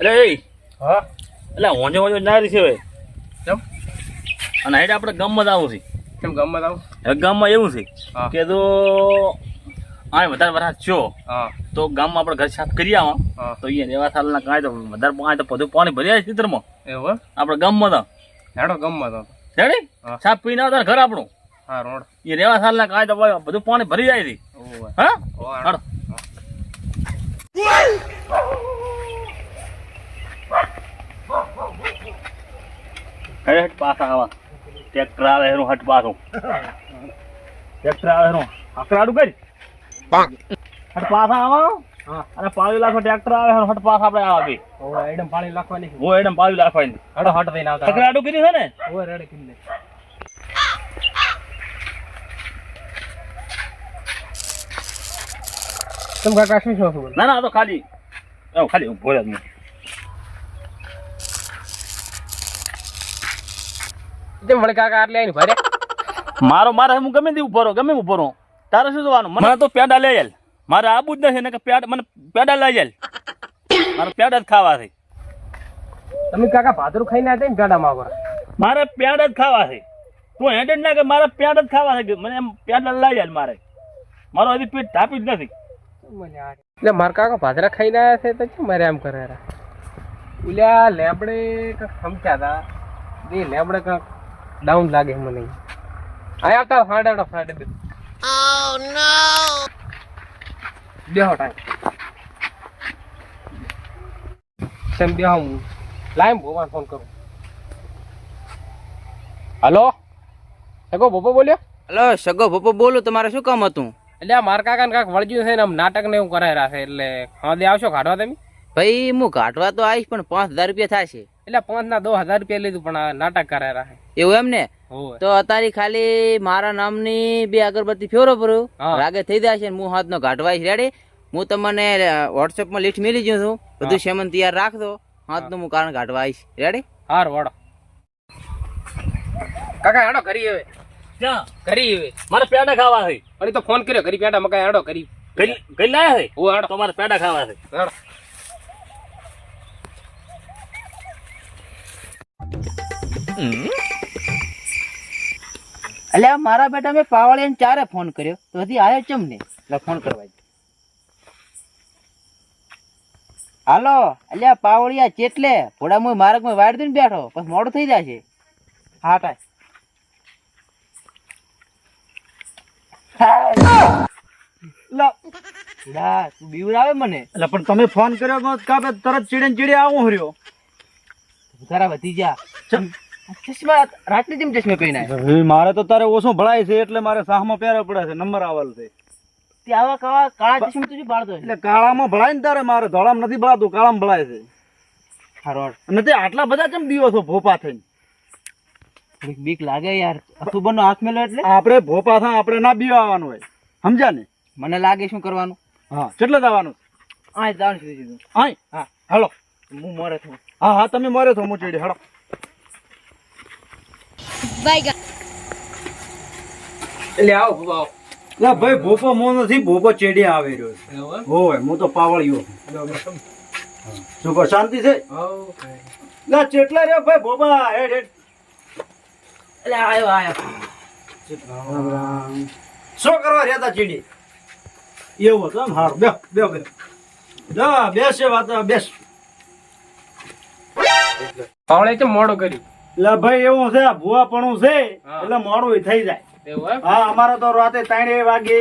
અરે એ. હા? એટલે હોંજો હોંજો ના રહી છે ભાઈ કેમ? અને હેઠ આપણે ગામમાં જ આવું છે. કેમ ગમત આવું? હવે ગામમાં એવું છે. કે તો આ વધારે વરસાદ છો તો ગામમાં આપણે ઘર સાફ કરી આવા. તો અહીંયા રેવા સાલના કાંઈ તો વધારે પાણી તો બધું પાણી ભરી જાય ચિત્રમાં એવું આપણે ગામમાં તો. હેડો ગામમાં તો. હેડે? સાફ પીને આવતા ઘર આપણું. હા રોડ. એ રેવા સાલના કાંઈ તો બધું પાણી ભરી જાય છે. હા? ઓ હટ પાછા આવા. ટ્રેક્ટર આવે હેરું હટ પાસો ટ્રેક્ટર આવે હેરું આકરાડું કરી. હટ પાસા આવા. હા. અને પાવી લાખો ટ્રેક્ટર આવે હટ પાસ આપણે આવા બી. ઓ એડમ પાણી લાખવાની. ઓ એડમ પાવી લાખવાની. હેડો હટ થઈને આવતા. આકરાડું કરી છે ને? ઓવે રેડે કિલ્લે તમે કાકા શું છો? ના ના આ તો ખાલી. ખાલી હું ભોળ્યા તેમ વળી કાકા આટલે આવીને ભરે મારો મારે હું ગમે તે ઊભો રહો ગમે ઊભો રહો. તારે શું જોવાનું? મને તો પેડા લઈ જાય મારે આબુ જ નથી ને કે પેડ મને પેડા લઈ જાય મારે પેડા જ ખાવા છે. તમે કાકા ભાદરું ખાઈને આવ્યા ને પેડા આગળ મારે પેડા જ ખાવા છે. તું હેડ ના કે મારે પેડા જ ખાવા છે. મને એમ પેડા લઈ આલ મારે. મારો હજી પેટ ઢાપી જ નથી. એટલે મારા કાકા ભાદરા ખાઈને આવ્યા છે તો કેમ મારે એમ કરે ઓલ્યા ઉલ્યા લેબડે કંઈક સમજ્યા હતા. બે લેબડે કંઈક ડાઉન લાગે મને. આ આવતા હાડાડો ફાડે દે ઓ નો બેહો ટાઈમ. તેમ બેહો હું? લાઈમ ભગવાન ફોન કરું. હલો સગો ભોપો બોલ્યો? હલો સગો પપ્પો બોલું તમારે શું કામ હતું? એટલે આ મારા કાકાને કાંક વળગ્યું છે ને આમ નાટક ને એવું કરાય છે એટલે હા દે આવશો કાઢવા તમે? ભાઈ હું કાઢવા તો આવીશ પણ પાંચ હજાર રૂપિયા થાય છે એટલે પાંચ ના દો હજાર રૂપિયા લીધું પણ નાટક કરાય છે. એવું એમ ને? તો અત્યારે ખાલી મારા નામની બે અગરબત્તી ફેરો ભરું હા. રાગે થઈ જશે ને હું હાથ નો ઘાટવાઈશ રેડી. હું તમને વોટ્સઅપમાં લિસ્ટ મેલી જઉં છું. બધું સેમન તૈયાર રાખજો. હાથનું હું કારણ કાઢવા રેડી હાર વાળો. કાકા હેડો કરી હવે. કરી હવે. મારે પેડા ખાવા છે. પણ તો ફોન કર્યો કરી પેડા મકાઈ હેડો કરી. ગઈ લાયા છે? હું હેડો. તમારે પેડા ખાવા છે. હેડો. એટલે આ મારા બેટા મેં પાવળિયાને ચારે ફોન કર્યો. તો હજી આવ્યો ચમ ને એટલે ફોન કરવા હાલો એટલે આ પાવળિયા ચેટલે? ભોળા મું માર્ગમાં વાડ દઈને બેઠો. પછી મોડું થઈ જશે હા ટાય લા, તું બીવડાવે મને. એટલે પણ તમે ફોન કર્યો કાપે તરત ચીડે ચીડે આવું હર્યો? તારા વધી જા. ચશ્મા રાત્રે જેમ ચશ્મા પહેરીને મારે તો તારે ઓછો ભળાય છે એટલે મારે સાહમાં પહેરવા પડે છે નંબર આવેલ છે. કાળા કાળા ચશ્મા તું બાળતો એટલે કાળામાં ભળાય ને તારે મારે ધોળામાં નથી ભળાતું કાળામાં ભળાય છે. હારોડ અને આટલા બધા કેમ દિવસો ભોપા થઈને? બીક લાગે યાર. અક્ટોબરનો હાથ મેલો એટલે? આપણે ભોપા થા આપણે ના બીવાનું હોય. સમજ્યા ને? મને લાગે શું કરવાનું? હા કેટલે જવાનું? આ સુધી સીધું હા હા. હાલો. હું મોરે છું. હા હા તમે મરે છો હું ચીડી. હાલો. એટલે આવો ભૂવા આવો. લા ભાઈ ભોપો મો નથી ભોપો ચેડી આવે રહ્યો છે. હોય હું તો પાવળિયો શું કહો શાંતિ છે? ના લા ચેટલા રહ્યો ભાઈ ભોપા હેડ હેડ. એટલે આયો આયો. શું કરવા રહેતા ચીડી? એવું હતું એમ? હારું બે બે બે બેસે વાત બેસ. પાવળે છે મોડું કર્યું? એટલે ભાઈ એવું છે આ ભુવાપણું છે. એટલે મોડું થઈ જાય. હા અમારે તો રાતે ત્રણે વાગે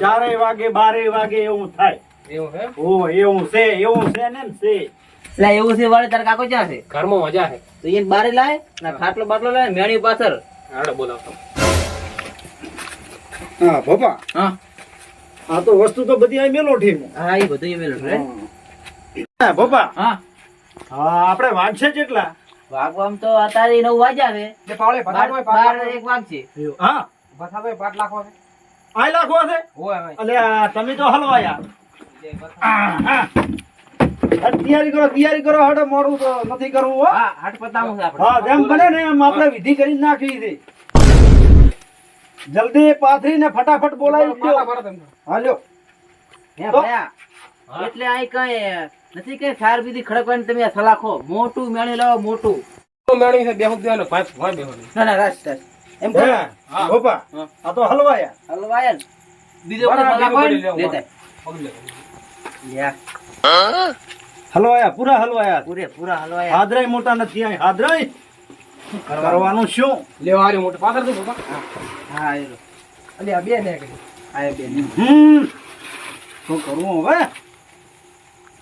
ચારે વાગે બારે વાગે એવું થાય. એવું છે એવું છે ને છે. એટલે એવું છે વાળે તારા કાકો ક્યાં છે? ઘરમાં મજા છે. તો એને બારે લાય ના ખાટલો બાટલો લાય મેણી પાછળ હાડો બોલાવતો હા હા. આ તો વસ્તુ તો બધી આ મેલોઠી હા એ બધું એ મેલો હા ભોપા. હા. હા આપણે વાગશે કેટલા વાગવામ તો અત્યારે નવ વાગ્યા છે એટલે પાવળે બાર એક વાગશે હા? બસાડો પાંચ લાખો છે. આ લાખો છે હોય હોય. અલે તમે તો હલવાયા હા, હા. આ તૈયારી કરો તૈયારી કરો હડે મોડું તો નથી કરવું હો. હા હાટ પતાવું છે હા જેમ બને ને એમ આપણે વિધિ કરી નાખી છે. જલ્દી પાથરી ને ફટાફટ બોલાવી. હાલ્યો. હે તો- ભયા એટલે આ કઈ નથી કે સાર બીજી ખડકવાની તમે આ સલાખો મોટું મેળી લાવો મોટું. મેળવી છે બેહું દેવાનો પાંચ ભાઈ બેહું ના ના રસ રસ એમ હે, ગોપા આ તો હલવાયા. હલવાયા બીજો કોઈ સલાખો લેતા. લ્યા, હલવાયા પૂરા હલવાયા. પૂરે પૂરા હલવાયા. હાદરાય મોટા નથી અહીં હાદરાય. કરવાનું શું? લેવા હારી મોટો. પાછળ તો બાપા હા એ અલ્યા આ બે ને આ બે ને. હમ. શું કરવું હવે?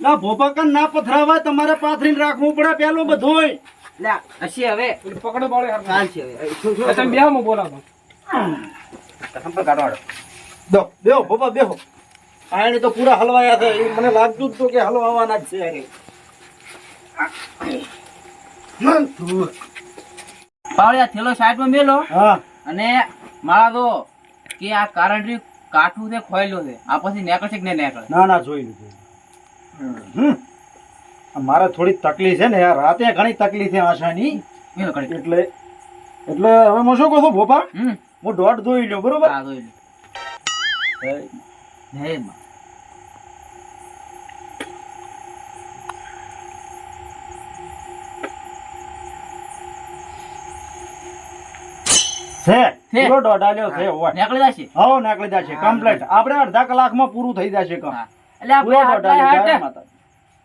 ના ભોપાકન ના પથરાવા તમારે પાથરીને રાખવું પડે પેલો બધું લ્યા, હસી હવે. પકડો બાળે હવે. તમે બેહો હું બોલાવતો સંપર્ક કાઢવાડો. દો બેહો ભોપા બેહો. આયણી તો પૂરા હલવાયા છે. એ મને લાગતું જ કે હલવાવાના જ છે પાવડિયા થેલો સાઈડમાં મેલો. હા. અને મારા તો કે આ કારણથી કાઠું છે ખોયેલું છે. આ પછી નેકળશે કે નહીં નેકળે? ના ના જોઈ લીધું. મારે થોડી તકલીફ છે ને યાર. રાતે ઘણી તકલીફ છે આશાની. એટલે એટલે હવે હું શું કહું છું ભોપા? હું દોઢ ધોઈ લ્યો બરોબર? હા ધોઈ લે છે. પૂરો દોઢ આલ્યો છે નીકળી જશે. હો નીકળી જશે. કમ્પ્લીટ. આપણે અડધા કલાકમાં પૂરું થઈ જશે કામ.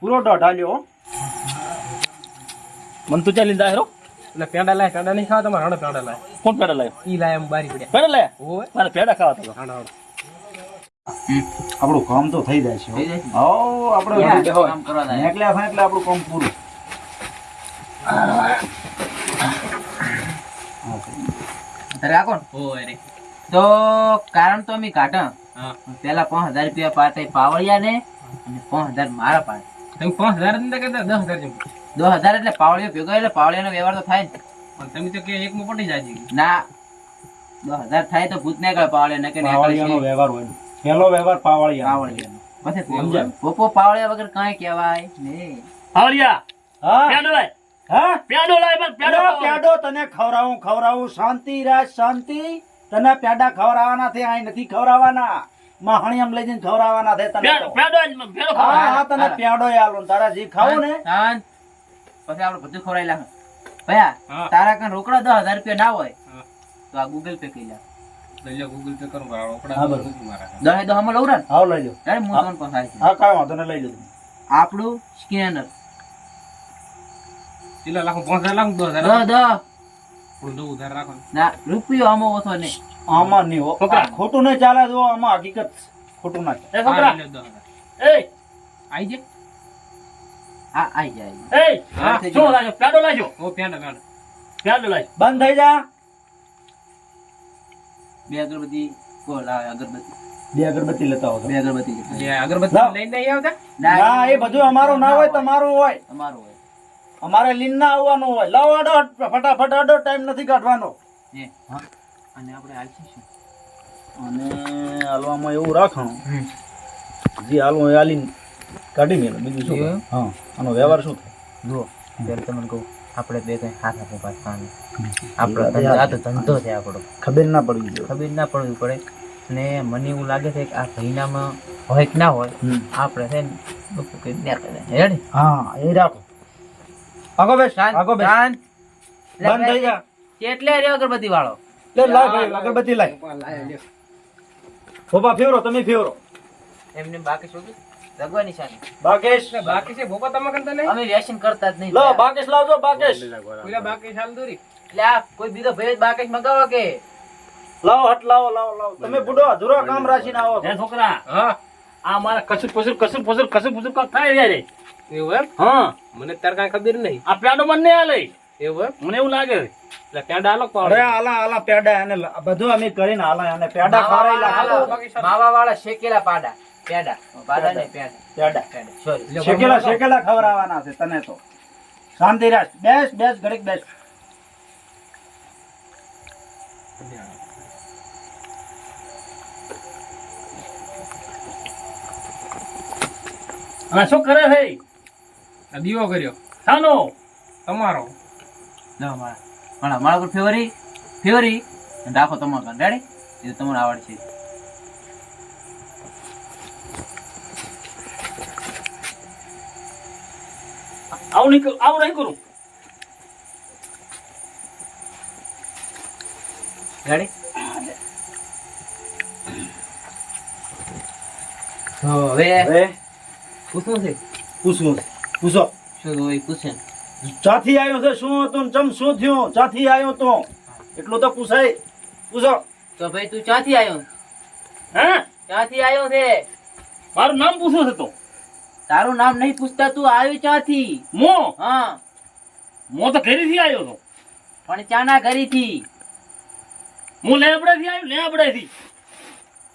પૂરો દોઢ. મન તો ચાલી દાહેરો એટલે પેંડા લાય પેંડા નહીં ખાવા? તમારે હણો પેંડા લાય. કોણ પેડા લાયો? ઈ લાય એમ બારી પડ્યા. પેડા લાયા? ઓય. મારે પેડા ખાવા હતા હણો હણો. આપણું કામ તો થઈ જાય છે હો. આપણે કામ કરવા જાય. નીકળ્યા એટલે આપણું કામ પૂરું. રાખો રે. તો કારણ તો અમે કાઢા. પેલા પાંચ હજાર રૂપિયા પાટે પાવળિયા ને અને પાંચ હજાર મારા પાટે. તમે પાંચ હજાર દસ હજાર દસ હજાર એટલે પાવળિયો ભેગો એટલે પાવળિયાનો વ્યવહાર તો થાય ને પણ તમે તો કે એકમાં પટી જાય ના દસ હજાર થાય તો ભૂત નીકળે પાવળિયા કે પાવળિયાનો વ્યવહાર હોય. પહેલો વ્યવહાર પાવળિયા. પાવળિયા પછી પોપો પાવળિયા વગર કાંઈ કહેવાય ને પાવળિયા! હા? પેડો લાય. હા? પેડો લાય પણ પેડો પેડો પેડો તને ખવડાવું ખવડાવું. શાંતિ રાજ શાંતિ. તને પેડા ખવડાવવાના છે અહીં નથી ખવડાવવાના. મહાણિયમ લઈ જઈને ખવડાવવાના છે તને પેડો હા હા તને પેડો આલો તારા જે ખાવ ને. પછી આપણે બધું ખવડાવી લાગે ભયા તારા કાન રોકડા દસ હજાર રૂપિયા ના હોય તો આ ગૂગલ પે કરી લે. ગૂગલ પે કરું રોકડા માં લઉં ને લઈ લો હું તમને હા કાંઈ વાંધો ને લઈ લો. આપણું સ્કેનર કેટલા લાખ? પાંચ લાખ દસ હજાર દહ દહ ઉધાર રાખો ના. રૂપિયો આમાં ઓછો નહીં. આમાં નહીં છોકરા. ખોટું નહીં ચાલે જો આમાં હકીકત ખોટું ના ચાલે. છોકરા. હા, લ્યો દસ હજાર. એ! આઈ જાય આ આઈ જાય એ! હા, શું લાજો પેડો લાજો ઓ પેંડા પેંડા પેડો લાજો બંધ થઈ જા. બે અગરબત્તી કો લાવે અગરબત્તી. બે અગરબત્તી લેતા આવો બે અગરબત્તી અગરબત્તી લઈને નહીં આવતા? ના એ બધું અમારું ના હોય તમારું હોય. તમારું હોય. અમારે લીન ના આવવાનું હોય. લાવો અડો ફટાફટ અડો ટાઈમ નથી કાઢવાનો. અને આપણે આલસી અને હાલવામાં એવું રાખવાનું. જે હાલવું એ હાલીને કાઢી મેલો. બીજું શું હા. આનો વ્યવહાર શું થાય? જુઓ ત્યારે તમને કહું આપણે બે કઈ હાથ હાથે પાછા આપણો આ તો ધંધો છે આપણો. ખબર ના પડવી જોઈએ. ખબર ના પડવી પડે. અને મને એવું લાગે છે કે આ મહિનામાં હોય કે ના હોય આપણે છે ને લોકો હેડ. હા એ રાખો. આગો બેસ આગો બેસ. શાંત. બંધ થઈ જા. કેટલે રહ્યો અગરબત્તી વાળો? લે લાવ ભાઈ અગરબત્તી લાય. ભોપા લ્યો. ફેવરો તમે ફેવરો એમને બાકી શું ભગવાન શાની બાકેશ. બાકી છે ભોપા તમે કરતા નહીં? અમે રેશન કરતા જ નહીં. લો બાકેશ લાવજો બાકેશ. પેલા બાકી હાલ દોરી એટલે આ કોઈ બીજો ભેજ બાકેશ મગાવો કે? લાવો હટ લાવો લાવો લાવો. તમે બુડો અધૂરો કામ રાખીને આવો. છોકરા. હા. આ મારા કસુર પસુર કસુર પસુર કસુર પસુર કાંઈક થાય યાર એવું એમ? હા. મને તાર કાંઈ ખબર નહીં. આ પેડો મને નહીં આલે. એવું એમ? મને એવું લાગે. એટલે પેડા આલો અરે આલા આલા પેડા અને બધું અમે કરીને આલા અને પેડા. માવા વાળા શેકેલા પાડા. પેડા. પાડા ને પેડા. પેડા. પેડા. સોરી. શેકેલા શેકેલા ખવડાવવાના છે તને તો. શાંતિ રાખ બેસ બેસ ઘડીક બેસ. હા શું કરે છે આ દીવો કર્યો. સાનો. તમારો. ના મારા. મારા મારા પર ફેવરી. ફેવરી. રાખો તમારો કંટાળી એ તો તમને આવડશે આવું નહીં કરું આવું નહીં કરું. ગાડી હવે? પૂછવું છે? પૂછવું છે. પૂછો. શું હોય પૂછે. ચાથી આવ્યો છે શું હતું ચમ શું થયું? ચાથી આવ્યો તો? એટલું તો પૂછાય. પૂછો. તો ભાઈ તું ચાથી આવ્યો હે? ચાથી આવ્યો છે? મારું નામ પૂછો છે તો. તારું નામ નહીં પૂછતા તું આવ્યો ચાથી મો? હા. મો તો ઘરેથી આવ્યો તો. પણ ચાના ઘરેથી? હું લેબડેથી આવ્યો લેબડેથી.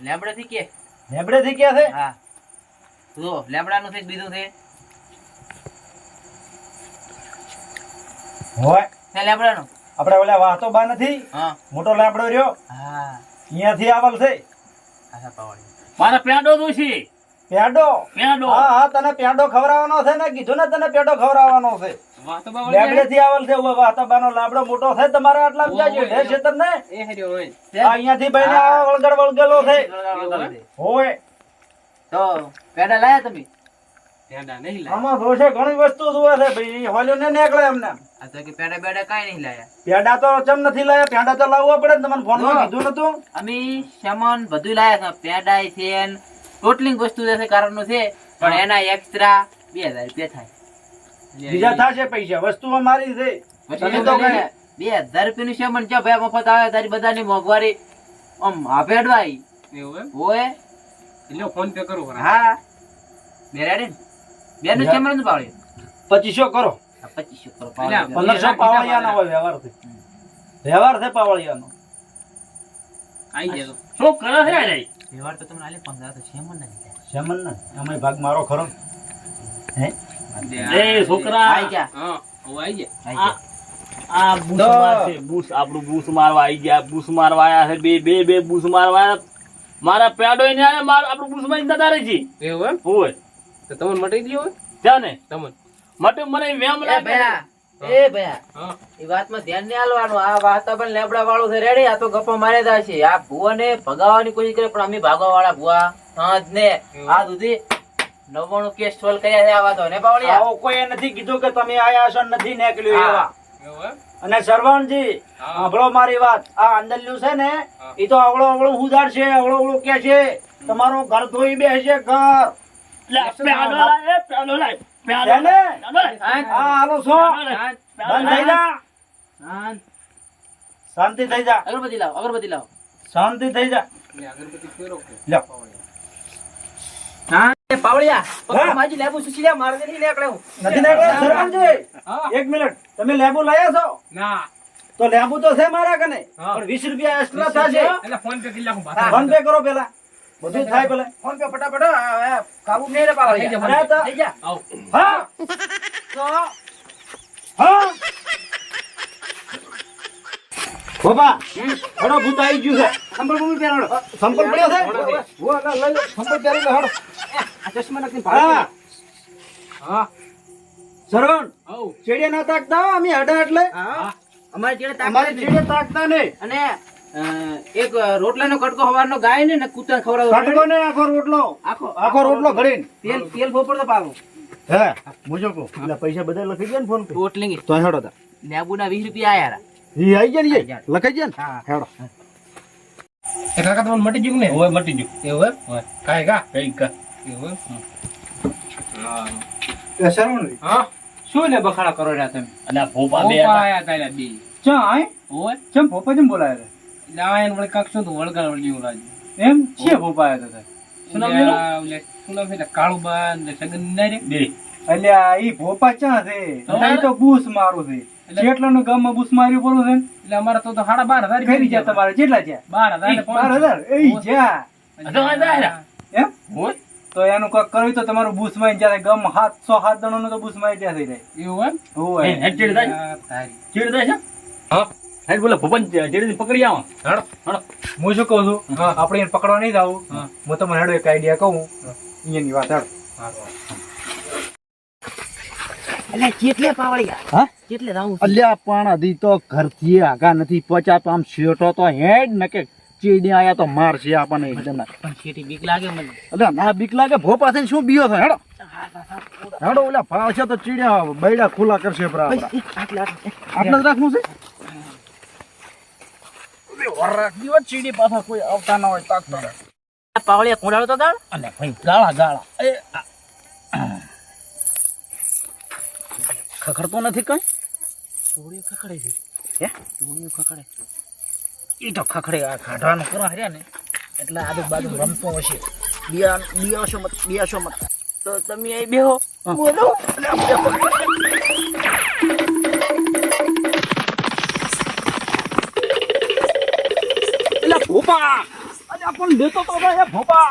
લેમડાથી કે? નેબડેથી કે છે? હા. જો લેમડાનું છે બીજું છે? હોય. આપણે ઓલા વાતો બા નથી? હા. મોટો લાબડો રહ્યો. હા. અહીંયાથી આવલ છે. મારા પેડો દોશી પેડો? પેડો. હા હા તને પેડો ખવરાવવાનો છે ને? કીધું ને તને પેડો ખવડાવવાનો છે. વાતો બાવળી આવલ છે. વાતાબાનો લાબડો મોટો છે તમારે આટલા જાજો ઢે છે તમને એ હેર્યો હોય આ વળગડ વળગેલો છે. હોય. તો પેડા લાયા તમે? ટેડા નહીં લાય? આમાં જોશે ઘણી વસ્તુ જોવે છે ભાઈ હોલ્યો ને નીકળે એમને આ તો કે પેડા બેડા કાંઈ નહીં લાયા. પેડા તો ચમ નથી લાયા? પેડા તો લાવવા પડે ને તમને ફોનમાં હા. કીધું નતું? અમે સામાન બધું લાયા છે પેડાય છે ટોટલિંગ વસ્તુ જે છે કારણનું છે પણ એના એક્સ્ટ્રા બે હજાર રૂપિયા થાય. બીજા થશે પૈસા. વસ્તુ મારી છે. પછી તો તો બે હજાર રૂપિયાનું સામાન જો ભાઈ મફત આવે? તારી બધાની મોંઘવારી આમ આપે અડવાઈ એવું એમ? હોય એટલે ફોન પે કરું હા. બે રેડી ને? બે નું સામાનનું પાવડે પચીસો કરો. પચીસો કરો પંદરસો પાવળિયાનો હોય વ્યવહારથી. વ્યવહાર છે પાવળિયાનો. આઈ જાય શું કરે છે રે વ્યવહાર તો તમને આલે પંદર તો સામાન ના લીધા શેમન ને એમાં ભાગ મારો ખરો. હે? એ છોકરા. આઈ ગયા. હા હું આઈ જાય આઈ ગયા. આ બૂસ મારશે બૂસ. આપણું બૂસ મારવા આવી ગયા. બૂસ મારવા આયા છે બે બે બે બૂસ મારવા મારા પેડો ને આયા આપણું બૂસમાં જતા રહે છે. એવું હોય. તો તમને મટી ગયો હોય? ત્યાં ને તમને. માટે મને વેમ લાગે. ભયા. એ ભયા. એ વાતમાં ધ્યાન નહીં આલવાનું. આ વાતાવરણ લેબડા વાળું છે રેડી. આ તો ગપ્પા મારે જાય છે આ ભુવાને ભગાવવાની કોશિશ કરે પણ અમે ભાગવા વાળા ભુવા. હા જ ને આ સુધી નવ્વાણું કેસ સોલ્વ કર્યા છે આ વાતો. ને પાવડિયા આવો કોઈ નથી કીધું કે તમે આયા છો નથી નીકળ્યું એવા. અને સરવણજી. સાંભળો મારી વાત. આ આંદલ્યું છે ને એ તો અવળો અવળો ઉધાર છે અવળો અવળો કે છે. તમારો ઘર ધોઈ બેસશે ઘર. શાંતિ. થઈ જા. અગરબત્તી લાવો અગરબત્તી લાવો. શાંતિ થઈ જા. અગરબત્તી ફેરો. હા એ પાવડિયા હા. માજી લેબુ સુસી લે મારે નહીં લેકડે નથી એક મિનિટ. તમે લેબુ લાયા છો ના. તો લેબુ તો છે મારા કને. પણ વીસ રૂપિયા એક્સ્ટ્રા થશે. એટલે ફોન પે કરી નાખું ફોન પે કરો પેલા. બધું થાય ભલે. ફોન પે ફટાફટ કાબુ નહીં રે તો- થઈ જા. હા. તો હા. બાપા હડો ભૂત આવી ગયું છે. સંપલ ભૂમિ પહેરાડો સંપલ પડ્યો છે? હો, ના લઈ લો. સંપલ પહેરી હડો આ ચશ્મા નાખીને હા. હા. સરવણ ચેડિયા ના તાકતા અમે હડા એટલે. હા. અમારી જોડે તાકાત અમારે ચેડે તાકતા નહીં. અને એક રોટલાનો કટકો હવારનો ગાય ને કૂતરા ખવડાવો કટકો ને આખો રોટલો. આખો આખો રોટલો ઘડીને. તેલ તેલ તો પાવો હે મુજો કો એટલે પૈસા બધા લખી ગયા ને ફોન પે? રોટલી તો હેડો તા. લેબુના વીસ રૂપિયા આયા ઈ આઈ ગયા ને. લખાઈ ગયા ને? હા. હેડો. એ કાકા તમને મટી જુક ને ઓય મટી જુક એ હોય. કાય કા? કઈ કા. એ એમ? હા એ સરવણ હા? શું ને બખાડા કરો રહ્યા તમે? અને આ ભોપા બે આયા તા બે. ચા આય? ઓય. ચમ ભોપા ચમ બોલાયા એટલે આ એને વળી કાંક શું તું વળગાડ વળગ્યું લાગ્યું. એમ? છે ભોપા તો થાય શું નામ એનું? ઓલા- ઓલા છે એટલે સગન ના રે બે. એટલે ઈ ભોપા ચા છે? તમારે? તો બૂસ મારું છે. જેટલાનું ગામમાં બૂસ માર્યું પડું છે એટલે અમારે તો તો સાડા બાર હજાર કરી ગયા તમારે. જેટલા છે બાર હજાર બાર હજાર. એ જા એમ? હોય. તો એનું કોઈ કર્યું તો તમારું બૂસમાં જ્યારે ગામ સાતસો સાત જણો તો બૂસમાં થઈ જાય એવું એમ? હોય. ચીડ થાય ચીડ થાય છે? હા. હેડ બોલે ભોપન ચીડ પકડી આવો. હડો હડો. હું શું કહું છું? આપણે એને પકડવા નહીં જાવું. હું. તમને હેડો એક આઈડિયા કહું. અહીંયાની વાત હેડો. એટલે કેટલે પાવડિયા હા? કેટલે રાઉન્ડ? અલ્યા પણ હજી તો ઘરથી આગા નથી પહોંચ્યા તો આમ શેઠો તો હેડ ને કે ચીડિયા આયા તો મારશે આપણને એકદમ. પણ છેટી બીક લાગે મને. અરે ના બીક લાગે ભો પાસે શું બીયો છે? હેડો. હેડો ઓલા ભાવ છે તો ચીડિયા બૈડા ખુલ્લા કરશે આપણે આટલા જ રાખવું છે? અરે વર રાખ ચીડી પાછા કોઈ આવતા ના હોય તાકતો રહે. પાવળિયા કોંડાળો તો દાળ? અને ભાઈ ગાળા ગાળા. એ ખખડતો નથી કઈ? ચોળીઓ ખખડે છે. હે? ચોળીઓ ખખડે. એ તો ખખડે આ ખાઢવાનું કરો હર્યા ને. એટલે આજુબાજુ રમતો હશે. બિયા બિયાશો મત બિયાશો મત તો તમે અહીં બેહો. બોલો. ભોપા અરે આપણ લેતો તો ભાઈ ભોપા.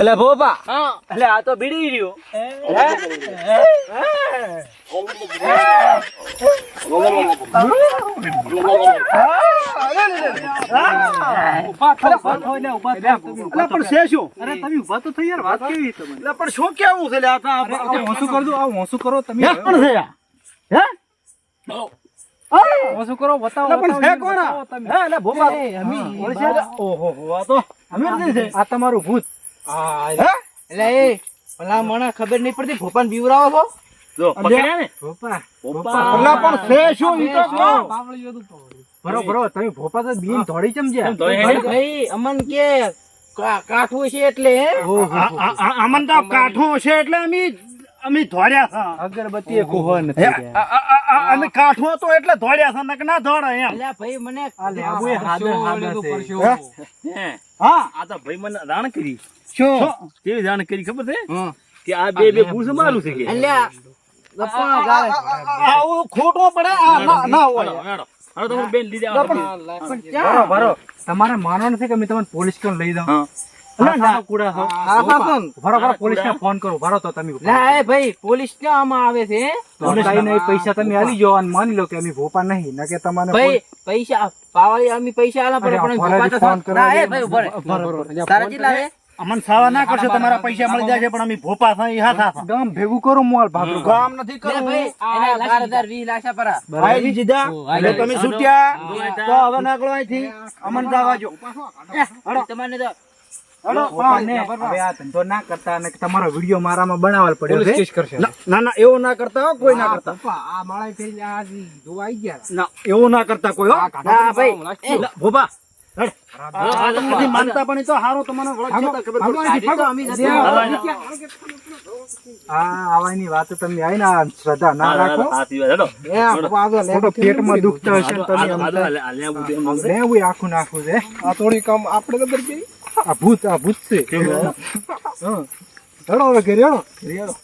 એટલે ભોપા એટલે આ તો બીડી રહ્યો. પણ છે શું? અરે તમે ઊભા તો થઈ યાર વાત કેવી તમે એટલે પણ શું કેવું છે? આ હોંસું કરી દો આ હોંસું કરો તમે પણ છે હે હોંસું કરો બતાવો પણ છે કોણ આ? બતાવો તમે. હે એટલે ભોપા અમી. ઓળખી ઓહો હો, આ તો અમીર છે આ તમારું ભૂત આ એટલે એ ભલા મને ખબર નહીં પડતી ભોપાને બીવરાવો છો જો પકડ્યા ને ભોપા અલા પણ છે શું ઈ તો કહો. પાવળી બધું બરો બરો તમે ભોપા તો બીન ધોડી ચમજ્યા ધોઈ ભાઈ ભાઈ અમન કે કાઠું છે એટલે આમન તો કાઠું છે એટલે અમે અમે ધોર્યા છે. અગરબત્તી કુહો નથી આ- આ- આ- આ- અમે કાઠું હતો એટલે ધોર્યા છે નક ના ધોડે એમ. અલ્યા ભાઈ મને લેબુ છે. હા? આ તો ભાઈ મને રાણ કરી. શું? કેવી રાણ કરી ખબર છે? કે આ બે બે બૂસ મારું છે કે? અલ્યા ગપ્પા ગાળે. આવું ખોટું પડે? ના- ના હોય. હેડો. હેડો તમે બેન લીધે આવો. પણ બરો ક્યાં? બરો તમારે માનવાનું છે કે મેં તમને પોલીસ કેમ લઈ જાઉં? ના, ના. કુડા છો હા, હા, પણ. બરો બરો પોલીસ ને ફોન કરો. બરો તો તમે ભાઈ પોલીસ ક્યાં આમાં આવે છે? હે? તો કઈ નહીં પૈસા તમે આલી જાઓ માની લો કે અમે ભોપા નહીં. કે તમારે ભાઈ પૈસા પાવાળી અમે પૈસા આલા પડે પણ ફોન ભોપા તો ફોન સા- ના, કરવા. એ ભાઈ ઊભો રહે. બરો તારા કેટલા છે? અમન સાવા ના કરશે તમારા પૈસા મળી જાય છે પણ અમે ભોપા છે હા હાથ હાથ ગામ ભેગું કરો મોલ ભાગ ગામ નથી કરો ભાઈ, એના લાખા પરા. એટલે તમે છૂટ્યા? તો હવે નાગલો અહીંથી. અમન જવા જો. તમારને તો તમારો વીડિયો મારામાં બનાવવા પડ્યો ના ના ના એવું ના કરતા કોઈ ના કરતા. આ માળા ફેરી આ જોવા આવી ના એવું ના કરતા કોઈ હો. ના ભાઈ. એ, લા, ભોપા હેડ. આ તમે નથી માનતા પણ તો હારો તમને વળખ છે તો ખબર પડશે. કાઢી તો અમે નથી આ આવાની વાતો તમે આવીને આ શ્રદ્ધા ના રાખો. પેટમાં દુખતા હશે તમે આખું નાખવું છે. આ થોડી કામ આપણે તો આ ભૂત આ ભૂત છે. હેડો હવે ઘરે હેડો. ઘરે હેડો.